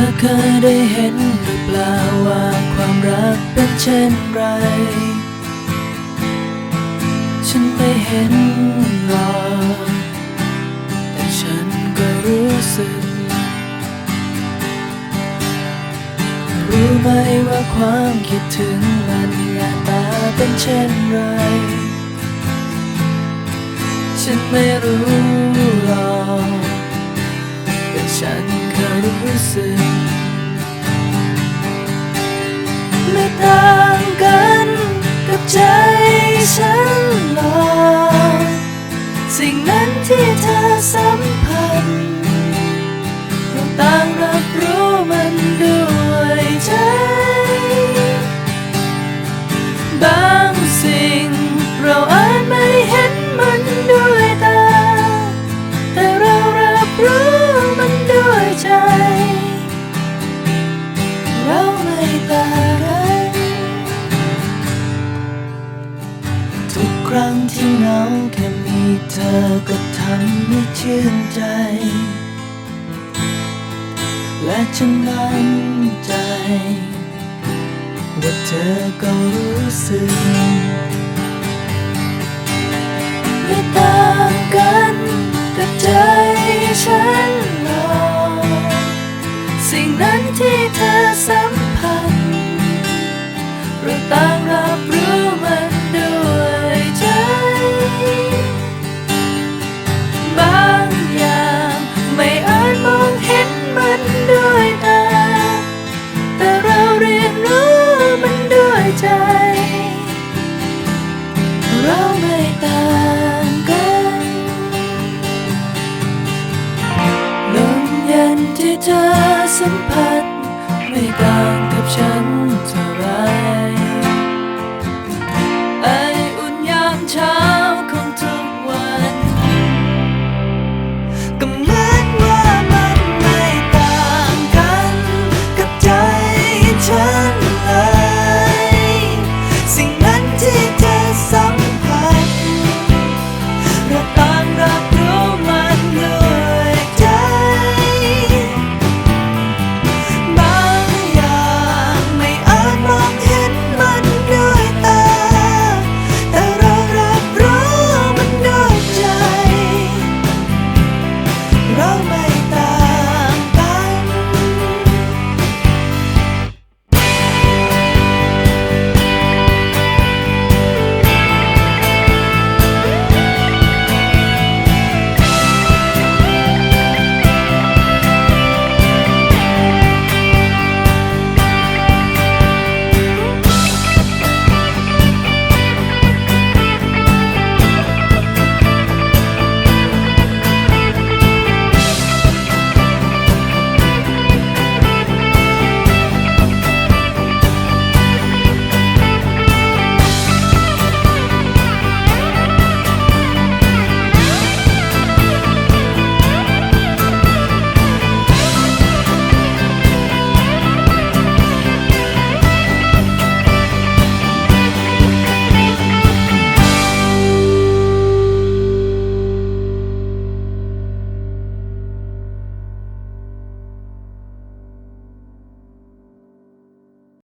อเคยได้เห็นหรือเปล่าว่าความรักเป็นเช่นไร ฉันไม่เห็นหรอกแต่ฉันก็รู้สึก รู้ไหมว่าความคิดถึงมันหน้าตาเป็นเช่นไร ฉันไม่รู้หรอกแต่ฉัน สึกไม่ต่างกันกับใจฉันหรอกสิ่งนั้นที่เธอสัมผัสเราต่างรับรู้มันด้วยใจ บางสิ่งเราอา ครั้งที่เหงาแค่มีเธอก็ทำให้ชื่นใจ และฉันมั่นใจ ว่าเธอก็รู้สึกไม่ต่างกันกับใจฉันหรอกสิ่งนั้นที่เธอสัม สัมผัสไม่ต่างกับฉัน